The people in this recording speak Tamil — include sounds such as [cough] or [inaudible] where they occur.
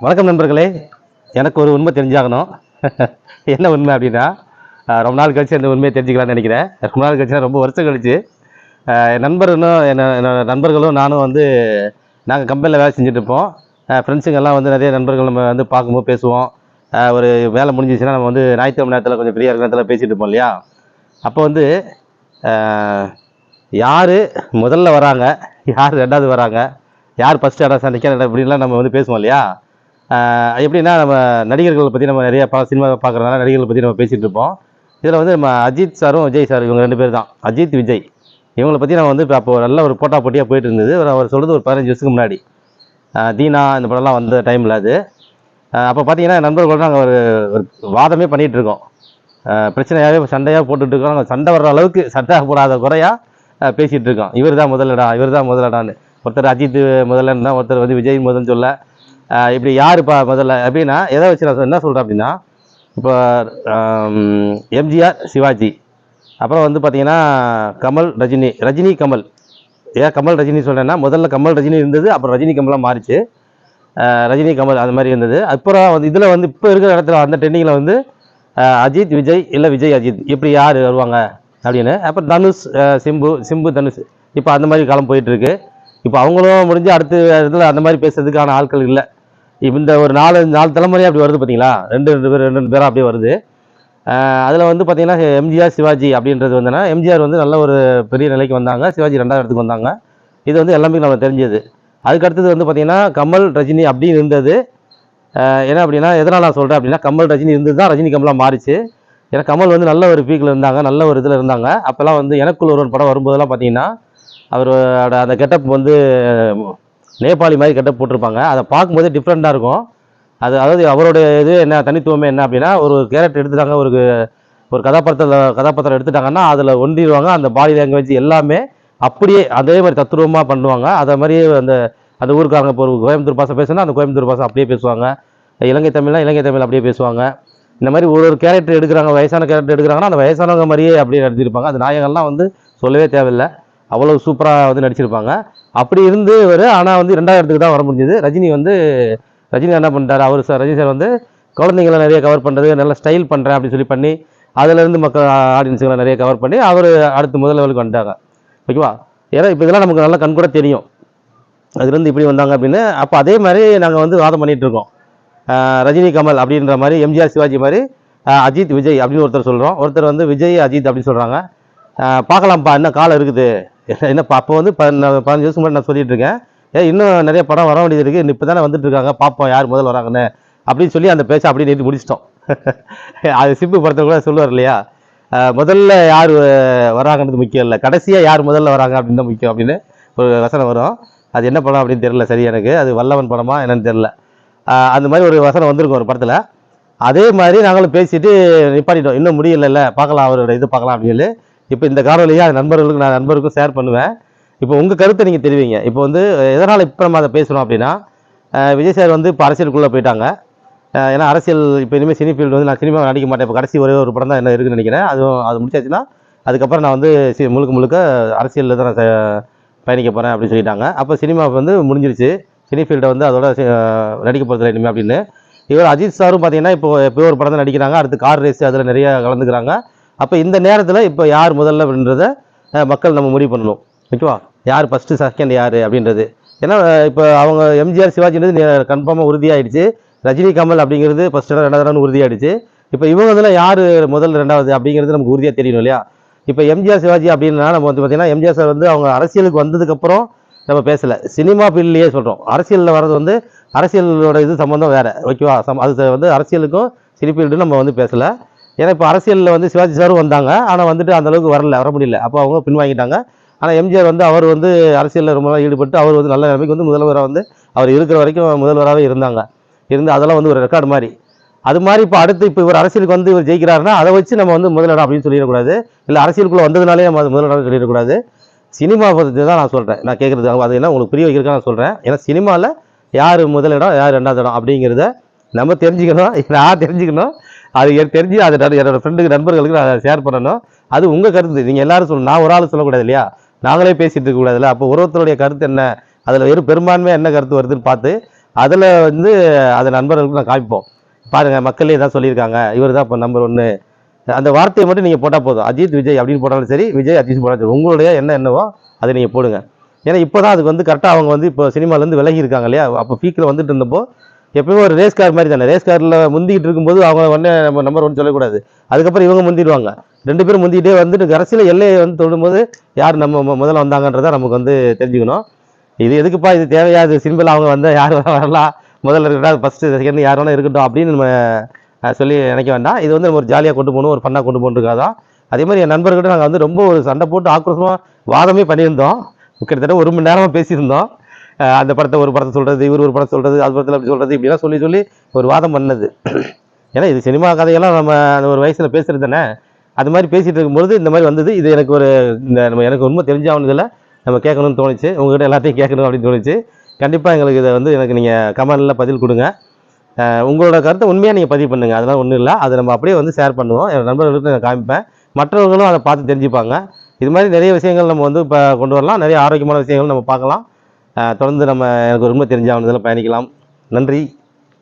வணக்கம் நண்பர்களே. எனக்கு ஒரு உண்மை தெரிஞ்சாகணும். [laughs] என்ன உண்மை அப்படின்னா ரொம்ப நாள் கழிச்சு அந்த உண்மையை தெரிஞ்சுக்கலாம்னு நினைக்கிறேன். ரொம்ப நாள் கழிச்சுனா ரொம்ப வருஷம் கழிச்சு. என் நண்பர்களும் என்ன என்னோடய நண்பர்களும் நானும் வந்து நாங்கள் கம்பெனியில் வேலை செஞ்சுட்ருப்போம் ஃப்ரெண்ட்ஸுங்கெல்லாம் வந்து நிறைய நண்பர்கள் நம்ம வந்து பார்க்கும்போது பேசுவோம். ஒரு வேலை முடிஞ்சிச்சுன்னா நம்ம வந்து ஞாயிற்றுக்கிழமை நேரத்தில் கொஞ்சம் ஃப்ரீயாக இருக்கிற நேரத்தில் பேசிகிட்டு இருப்போம் இல்லையா? அப்போ வந்து யார் முதல்ல வராங்க? யார் ரெண்டாவது வராங்க? யார் ஃபஸ்ட்டு இடம் நிற்கிற இடம் இப்படின்லாம் நம்ம வந்து பேசுவோம் இல்லையா? எப்படின்னா நம்ம நடிகர்களை பற்றி நம்ம நிறையா பா சினிமா பார்க்குறதுனால நடிகர்களை பற்றி நம்ம பேசிகிட்டு இருப்போம். இதில் வந்து நம்ம அஜித் சாரும் விஜய் சார் இவங்க ரெண்டு பேர் தான் அஜித் விஜய். இவங்களை பற்றி நம்ம வந்து இப்போ அப்போ நல்ல ஒரு போட்டா போட்டியாக போயிட்டு இருந்தது. அவர் சொல்கிறது ஒரு பதினஞ்சு வருஷத்துக்கு முன்னாடி. தீனா இந்த படம்லாம் வந்த டைமில் அது. அப்போ பார்த்தீங்கன்னா நண்பர்களோட நாங்கள் ஒரு ஒரு வாதமே பண்ணிகிட்டு இருக்கோம். பிரச்சனையாகவே சண்டையாக போட்டுட்டு இருக்கோம். நாங்கள் சண்டை வர்ற அளவுக்கு சண்டை போடாத குறையா பேசிகிட்டு இருக்கோம். இவர் தான் முதலிடா இவர் தான் முதலிடான்னு ஒருத்தர் அஜித் முதலன்னு தான் ஒருத்தர் வந்து விஜய் முதல்னு சொல்ல இப்படி யார் இப்போ முதல்ல? அப்படின்னா எதை வச்சு நான் என்ன சொல்கிறேன் அப்படின்னா இப்போ எம்ஜிஆர் சிவாஜி. அப்புறம் வந்து பார்த்தீங்கன்னா கமல் ரஜினி. ரஜினி கமல். ஏன் கமல் ரஜினி சொல்கிறேன்னா முதல்ல கமல் ரஜினி இருந்தது அப்புறம் ரஜினி கமலாக மாறிச்சு. ரஜினி கமல் அது மாதிரி இருந்தது. அப்புறம் வந்து இதில் வந்து இப்போ இருக்கிற இடத்துல அந்த ட்ரெண்டிங்கில் வந்து அஜித் விஜய் இல்லை விஜய் அஜித். இப்படி யார் வருவாங்க? அப்படின்னு. அப்புறம் தனுஷ் சிம்பு சிம்பு தனுஷ். இப்போ அந்த மாதிரி காலம் போயிட்டுருக்கு இப்போ அவங்களும் முடிஞ்சு அடுத்த இடத்துல அந்த மாதிரி பேசுறதுக்கான ஆட்கள் இல்லை. இந்த ஒரு நாலு நாலு தலைமுறையாக அப்படி வருது பார்த்தீங்களா ரெண்டு ரெண்டு பேர் ரெண்டு ரெண்டு பேராக அப்படியே வருது. அதில் வந்து பார்த்தீங்கன்னா எம்ஜிஆர் சிவாஜி அப்படின்றது வந்துன்னா எம்ஜிஆர் வந்து நல்ல ஒரு பெரிய நிலைக்கு வந்தாங்க. சிவாஜி ரெண்டாவது இடத்துக்கு வந்தாங்க. இது வந்து எல்லாமே நம்ம தெரிஞ்சது. அதுக்கு அடுத்தது வந்து பார்த்திங்கன்னா கமல் ரஜினி அப்படின்னு இருந்தது. ஏன்னா அப்படின்னா எதனால் நான் சொல்கிறேன் அப்படின்னா கமல் ரஜினி இருந்தது தான் ரஜினி கமலாக மாறிச்சு. ஏன்னா கமல் வந்து நல்ல ஒரு பீக்கில் இருந்தாங்க நல்ல ஒரு இதில் இருந்தாங்க. அப்போல்லாம் வந்து எனக்குள் ஒரு படம் வரும்போதெல்லாம் பார்த்தீங்கன்னா அவரோட அந்த கெட்டப் வந்து நேபாளி மாதிரி கட்ட போட்டிருப்பாங்க. அதை பார்க்கும்போதே டிஃப்ரெண்ட்டாக இருக்கும். அது அதாவது அவருடைய இது என்ன தனித்துவமே என்ன அப்படின்னா ஒரு கேரக்டர் எடுத்துட்டாங்க ஒரு ஒரு கதாபாத்திரத்தில் கதாபாத்திரம் எடுத்துட்டாங்கன்னா அதில் ஒன்றிடுவாங்க. அந்த பாடி லாங்குவேஜ் எல்லாமே அப்படியே அதே மாதிரி தத்துருவமாக பண்ணுவாங்க. அதை மாதிரியே அந்த அந்த ஊருக்காரங்க இப்போ ஒரு கோயம்புத்தூர் பாசம் பேசுனா அந்த கோயம்புத்தூர் பாசம் அப்படியே பேசுவாங்க. இலங்கை தமிழ்னா இலங்கை தமிழ் அப்படியே பேசுவாங்க. இந்த மாதிரி ஒரு ஒரு கேரக்டர் எடுக்கிறாங்க வயசான கேரக்டர் எடுக்கிறாங்கன்னா அந்த வயசானவங்க மாதிரியே அப்படியே நடிச்சிருப்பாங்க. அந்த நாயகன்லாம் வந்து சொல்லவே தேவையில்லை. அவ்வளோ சூப்பராக வந்து நடிச்சிருப்பாங்க. அப்படி இருந்து இவர் ஆனால் வந்து ரெண்டாயிரத்துக்கு தான் வர முடிஞ்சது. ரஜினி வந்து ரஜினி என்ன பண்ணிட்டார்? அவர் சார் ரஜினி சார் வந்து குழந்தைங்களை நிறைய கவர் பண்ணுறது நல்ல ஸ்டைல் பண்ணுறேன் அப்படின்னு சொல்லி பண்ணி அதுலேருந்து மக்கள் ஆடியன்ஸுங்களை நிறைய கவர் பண்ணி அவர் அடுத்து முதல் லெவலுக்கு வந்துட்டாங்க. ஓகேவா? ஏன்னா இப்போ இதெல்லாம் நமக்கு நல்லா கண் கூட தெரியும் அதுலேருந்து இப்படி வந்தாங்க அப்படின்னு. அப்போ அதே மாதிரி நாங்கள் வந்து வாதம் பண்ணிகிட்ருக்கோம் இருக்கோம். ரஜினி கமல் அப்படின்ற மாதிரி எம்ஜிஆர் சிவாஜி மாதிரி அஜித் விஜய் அப்படின்னு ஒருத்தர் சொல்கிறோம் ஒருத்தர் வந்து விஜய் அஜித் அப்படின்னு சொல்கிறாங்க பார்க்கலாம்ப்பா என்ன காலம் இருக்குது. என்னப்பா அப்போ வந்து பதினஞ்சு வருஷம் முன்னாடி நான் சொல்லிட்டு இருக்கேன் ஏன் இன்னும் நிறைய படம் வர வேண்டியது இருக்குது இப்போ தானே வந்துட்டு இருக்காங்க. பார்ப்போம் யார் முதல் வராங்கன்னு. அப்படின்னு சொல்லி அந்த பேச்சை அப்படியே நேற்று முடிச்சிட்டோம். [laughs] அது சிம்பு படத்தில் கூட சொல்லுவார் இல்லையா? முதல்ல யார் வராங்கன்றது முக்கியம் இல்லை. கடைசியாக யார் முதல்ல வராங்க அப்படின்னு தான் முக்கியம் அப்படின்னு ஒரு வசனம் வரும். அது என்ன படம் அப்படின்னு தெரியல சரி எனக்கு. அது வல்லவன் படமா என்னன்னு தெரில அந்த மாதிரி ஒரு வசனம் வந்திருக்கும் ஒரு படத்தில். அதே மாதிரி நாங்களும் பேசிட்டு நிப்பாட்டிட்டோம். இன்னும் முடியலைல்ல. பார்க்கலாம் அவரோட இது பார்க்கலாம் அப்படின்னு இப்போ இந்த காணொலியை அது நண்பர்களுக்கு நான் நண்பருக்கும் ஷேர் பண்ணுவேன். இப்போ உங்கள் கருத்தை நீங்கள் தெரிவிங்க. இப்போ வந்து எதனால் இப்போ நம்ம அதை பேசுகிறோம் அப்படின்னா விஜய் சார் வந்து இப்போ அரசியலுக்குள்ளே போயிட்டாங்க. ஏன்னா அரசியல் இப்போ இனிமேல் சினி ஃபீல்டு வந்து நான் சினிமா நடிக்க மாட்டேன். இப்போ கடைசி ஒரே ஒரு படம் தான் என்ன இருக்குன்னு நினைக்கிறேன். அதுவும் அது முடிச்சாச்சுன்னா அதுக்கப்புறம் நான் வந்து சி- முழுக்க முழுக்க அரசியலில் தான் நான் ச- பயணிக்க போகிறேன் அப்படின்னு சொல்லிட்டாங்க. அப்போ சினிமா வந்து முடிஞ்சிருச்சு. சினி ஃபீல்டை வந்து அதோட நடிக்க போகிறதுல இனிமேல் அப்படின்னு. இவர் அஜித் சாரும் பார்த்தீங்கன்னா இப்போ எப்போ ஒரு படம் தான் நடிக்கிறாங்க. அடுத்து கார் ரேஸ் அதில் நிறைய கலந்துக்கிறாங்க. அப்போ இந்த நேரத்தில் இப்போ யார் முதல்ல அப்படின்றத மக்கள் நம்ம முடிவு பண்ணணும். ஓகேவா? யார் ஃபஸ்ட்டு செகண்ட் யார் அப்படின்றது. ஏன்னா இப்போ அவங்க எம்ஜிஆர் சிவாஜின்றது கன்ஃபார்மாக உறுதியாகிடுச்சு ரஜினி கமல் அப்படிங்கிறது ஃபஸ்ட் இடம் ரெண்டாவது இடம் உறுதியாயிடுச்சு. இப்போ இவங்க இதில் யார் முதல் ரெண்டாவது அப்படிங்கிறது நமக்கு உறுதியாக தெரியணும் இல்லையா? இப்போ எம்ஜிஆர் சிவாஜி அப்படின்னா நம்ம வந்து பார்த்தீங்கன்னா எம்ஜிஆர் சார் வந்து அவங்க அரசியலுக்கு வந்ததுக்கப்புறம் நம்ம பேசலை. சினிமா ஃபீல்ட்லேயே சொல்கிறோம் அரசியலில் வர்றது வந்து அரசியலோட இது சம்மந்தம் வேறு. ஓகேவா? சம் அது வந்து அரசியலுக்கும் சினி நம்ம வந்து பேசலை. ஏன்னா இப்போ அரசியலில் வந்து சிவாஜி சாரும் வந்தாங்க. ஆனால் வந்துட்டு அந்தளவுக்கு வரல. வர முடியல. அப்போ அவங்க பின்வாங்கிட்டாங்க. ஆனால் எம்ஜிஆர் வந்து அவர் வந்து அரசியலில் ரொம்ப நாள் ஈடுபட்டு அவர் வந்து நல்ல நிலைமைக்கு வந்து முதல்வராக வந்து அவர் இருக்கிற வரைக்கும் முதல்வராகவே இருந்தாங்க. இருந்து அதெல்லாம் வந்து ஒரு ரெக்கார்டு மாதிரி. அது மாதிரி இப்போ அடுத்து இப்போ இவர் அரசியலுக்கு வந்து இவர் ஜெயிக்கிறாருன்னா அதை வச்சு நம்ம வந்து முதலிடம் அப்படின்னு சொல்லிடக்கூடாது. இல்லை அரசியலுக்குள்ளே வந்ததுனாலே நம்ம அது முதலிடம் சொல்லிடக்கூடாது. சினிமா பற்றி தான் நான் சொல்கிறேன் நான் கேட்குறது அது என்ன உங்களுக்கு புரிய வைக்கிறதுக்காக நான் சொல்கிறேன் ஏன்னா சினிமாவில் யார் முதலிடம் யார் ரெண்டாவது இடம் அப்படிங்கிறத நம்ம தெரிஞ்சுக்கணும். நான் தெரிஞ்சுக்கணும். அது எனக்கு தெரிஞ்சு அது என்னோடய என்னோட ஃப்ரெண்டுக்கு நண்பர்களுக்கு நான் ஷேர் பண்ணணும். அது உங்கள் கருத்து. நீங்கள் எல்லாரும் சொல்லணும் நான் ஒரு ஆள் சொல்லக்கூடாது இல்லையா? நாங்களே பேசிட்டு இருக்கக்கூடாதுல்ல அப்போ ஒருத்தருடைய கருத்து என்ன? அதில் வெறும் பெரும்பான்மையாக என்ன கருத்து வருதுன்னு பார்த்து அதில் வந்து அதை நண்பர்களுக்கு நான் காமிப்போம். பாருங்கள் மக்களே தான் சொல்லியிருக்காங்க. இவர் தான் இப்போ நம்பர் ஒன்று அந்த வார்த்தையை மட்டும் நீங்கள் போட்டால் போதும். அஜித் விஜய் அப்படின்னு போட்டாலும் சரி விஜய் அஜித் போட்டாலும் சரி உங்களுடைய என்ன என்னவோ அதை நீங்கள் போடுங்க. ஏன்னா இப்போ தான் அதுக்கு வந்து கரெக்டாக அவங்க வந்து இப்போ சினிமாலேருந்து விலகி இருக்காங்க இல்லையா? அப்போ பீக்கில் வந்துட்டு இருந்தப்போ எப்பயுமே ஒரு ரேஸ் கார் மாதிரி தானே. ரேஸ் காரில் முந்திக்கிட்டு இருக்கும்போது அவங்க உடனே நம்ம நம்பர் ஒன்று சொல்லக்கூடாது. அதுக்கப்புறம் இவங்க முந்திடுவாங்க. ரெண்டு பேரும் முந்திக்கிட்டே வந்துட்டு கடைசியில் எல்லையை வந்து தொடும்போது யார் நம்ம முதல்ல வந்தாங்கன்றதை நமக்கு வந்து தெரிஞ்சுக்கணும். இது எதுக்குப்பா இது தேவையா? இது சிம்பிள் அவங்க வந்தால் யார் வரலாம்? முதல்ல இருக்கட்டும் ஃபஸ்ட்டு செகண்ட் யார் வேணால் இருக்கட்டும் அப்படின்னு நம்ம சொல்லி நினைக்க வேண்டாம். இது வந்து நம்ம ஒரு ஜாலியாக கொண்டு போகணும் ஒரு ஃபன்னாக கொண்டு போகணுன்றதுக்காக அதே மாதிரி என் நண்பர்கிட்ட நாங்கள் வந்து ரொம்ப ஒரு சண்டை போட்டு ஆக்ரோஷமாக வாதமே பண்ணியிருந்தோம். கிட்டத்தட்ட ஒரு மணி நேரமாக பேசியிருந்தோம். அந்த படத்தை ஒரு படத்தை சொல்கிறது இவர் ஒரு படத்தை சொல்கிறது அது படத்தில் அப்படி சொல்கிறது இப்படிலாம் சொல்லி சொல்லி ஒரு வாதம் பண்ணது. [clears throat] ஏன்னா இது சினிமா கதையெல்லாம் நம்ம அந்த ஒரு வயசில் பேசுகிறது தானே? அது மாதிரி பேசிகிட்டு இருக்கும்போது இந்த மாதிரி வந்தது. இது எனக்கு ஒரு இந்த நம்ம எனக்கு உண்மை தெரிஞ்சாகணுதில் நம்ம கேட்கணும்னு தோணுச்சு. உங்கள்கிட்ட எல்லாத்தையும் கேட்கணும் அப்படின்னு தோணுச்சு. கண்டிப்பாக எங்களுக்கு இதை வந்து எனக்கு நீங்கள் கமெண்டில் பதில் கொடுங்க. உங்களோட கருத்தை உண்மையாக நீங்கள் பதிவு பண்ணுங்கள் அதெல்லாம் ஒன்றும் இல்லை. அதை நம்ம அப்படியே வந்து ஷேர் பண்ணுவோம். என் நண்பர்களுக்கு நான் காமிப்பேன். மற்றவர்களும் அதை பார்த்து தெரிஞ்சுப்பாங்க. இது மாதிரி நிறைய விஷயங்கள் நம்ம வந்து இப்போ கொண்டு வரலாம். நிறைய ஆரோக்கியமான விஷயங்கள் நம்ம பார்க்கலாம். தொடர்ந்து நம்ம எனக்கு ரொம்ப தெரிஞ்ச தெரிஞ்சாவனதில் பயணிக்கலாம். நன்றி.